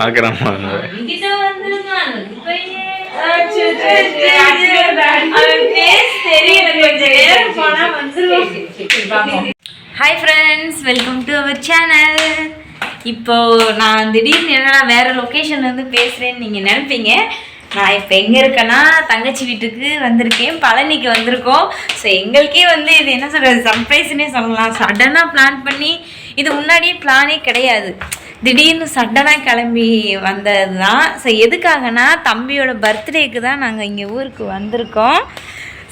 ஆக்கிரமா இருந்தது hi friends welcome to our channel இப்போ நான் திடீர்னு என்னடா வேற லொக்கேஷன்ல இருந்து பேசுறேன்னு நீங்க நினைப்பீங்க. நான் இப்போ எங்கே இருக்கேன்னா தங்கச்சி வீட்டுக்கு வந்திருக்கேன். பழனிக்கு வந்திருக்கோம். ஸோ எங்களுக்கே வந்து இது என்ன சொல்கிறது சர்ப்ரைஸ்னே சொல்லலாம். சடனாக பிளான் பண்ணி இது முன்னாடியே பிளானே கிடையாது. திடீர்னு சடனாக கிளம்பி வந்தது தான் ஸோ எதுக்காகனா தம்பியோட பர்த்டேக்கு தான் நாங்கள் இங்கே ஊருக்கு வந்திருக்கோம்.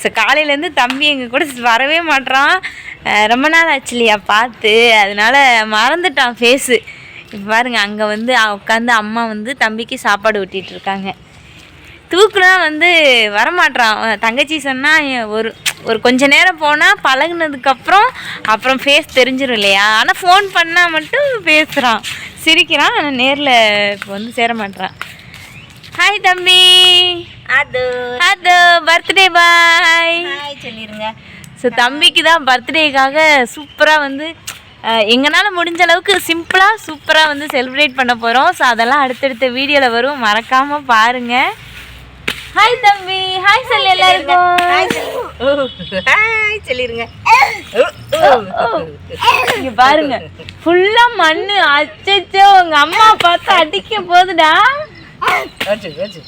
ஸோ காலையிலேருந்து தம்பி எங்கள் கூட வரவே மாட்றான். ரொம்ப நாள் ஆச்சு இல்லையா பார்த்து. அதனால மறந்துட்டான் ஃபேஸு இப்போ பாருங்க அங்கே வந்து உட்காந்து அம்மா வந்து தம்பிக்கு சாப்பாடு ஊட்டிட்டு இருக்காங்க. தூக்குனா வந்து வரமாட்றான். அவன் தங்கச்சி சொன்னால் ஒரு ஒரு கொஞ்ச நேரம் போனால் பழகுனதுக்கப்புறம் அப்புறம் ஃபேஸ் தெரிஞ்சிடும் இல்லையா? ஆனால் ஃபோன் பண்ணால் மட்டும் பேசுகிறான் சிரிக்கிறான் ஆனால் நேரில் இப்போ வந்து சேர மாட்றான். ஹாய் தம்பி. அது அது பர்த்டே பாய் ஹாய் சொல்லிருங்க. ஸோ தம்பிக்கு தான் பர்த்டேக்காக சூப்பராக வந்து எங்களால் முடிஞ்ச அளவுக்கு சிம்பிளாக சூப்பராக வந்து செலிப்ரேட் பண்ண போகிறோம் ஸோ அதெல்லாம் அடுத்தடுத்த வீடியோவில் வரும். மறக்காமல் பாருங்கள் ஹாய் தம்பி. ஹாய் சொல்லி எல்லாருக்கும். ஹாய் சொல்லிருங்க. இங்க பாருங்க. ஃபுல்லா மண்ணு. அச்சச்சோ உங்க அம்மா பார்த்து அடிக்க போகுதுடா வச்சு வச்சு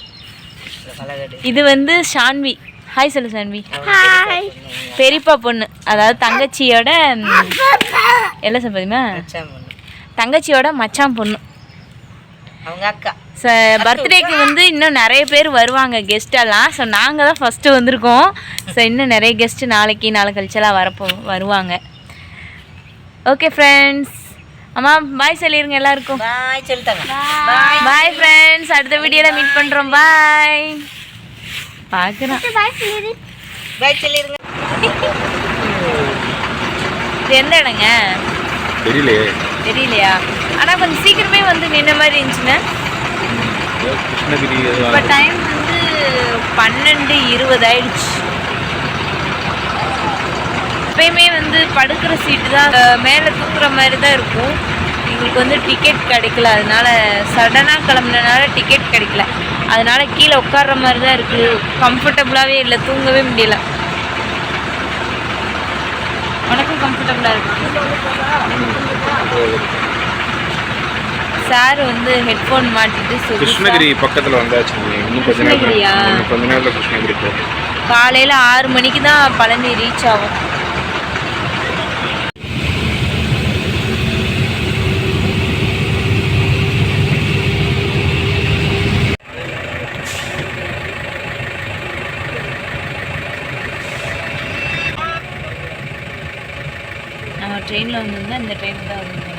பழகடு இது வந்து ஷான்வி. ஹாய் சொல்லு ஷான்வி ஹாய் பெரியப்பா பொண்ணு. அதாவது தங்கச்சியோட என்ன பொண்ணு. தங்கச்சியோட மச்சான் பொண்ணு. அவங்க அக்கா. ஸோ பர்த்டேக்கு வந்து இன்னும் நிறைய பேர் வருவாங்க கெஸ்டெல்லாம் ஸோ நாங்கள் தான் ஃபஸ்ட்டு வந்திருக்கோம். ஸோ இன்னும் நிறைய கெஸ்ட்டு நாளைக்கு நாளை கழிச்செல்லாம் வரப்போ வருவாங்க. ஓகே ஃப்ரெண்ட்ஸ் அம்மா பாய் சொல்லிடுங்க எல்லாருக்கும். பாய் சொல்லிட்டாங்க. பாய் ஃப்ரெண்ட்ஸ் அடுத்த வீடியோவில் மீட் பண்ணுறோம் பாய் பார்க்குறேன் பாய் சொல்லிருங்க இது எந்த இடங்க? தெரியலையே. தெரியலையா? ஆனால் கொஞ்சம் சீக்கிரமே வந்து நின்ன மாதிரி கிருஷ்ணகிரி இப்போ டைம் வந்து பன்னெண்டு இருபது ஆயிடுச்சு. எப்பயுமே வந்து படுக்கிற சீட்டு தான் மேலே தூக்குற மாதிரி தான் இருக்கும். எங்களுக்கு வந்து டிக்கெட் கிடைக்கல. அதனால சடனாக கிளம்புனனால டிக்கெட் கிடைக்கல. அதனால கீழே உட்கார்ற மாதிரி தான் இருக்குது கம்ஃபர்டபுளாகவே இல்லை. தூங்கவே முடியல. உனக்கும் கம்ஃபர்டபுளாக இருக்கு? சார் வந்து ஹெட்ஃபோன் மாட்டிட்டு கிருஷ்ணகிரி பக்கத்தில் வந்தாச்சு. இன்னும் கொஞ்ச நேரத்தில் கிருஷ்ணகிரி காலையில் ஆறு மணிக்கு தான் பழனி ரீச் ஆகும். ட்ரெயினில் வந்திருந்தா இந்த ட்ரெயின் தான் வரும்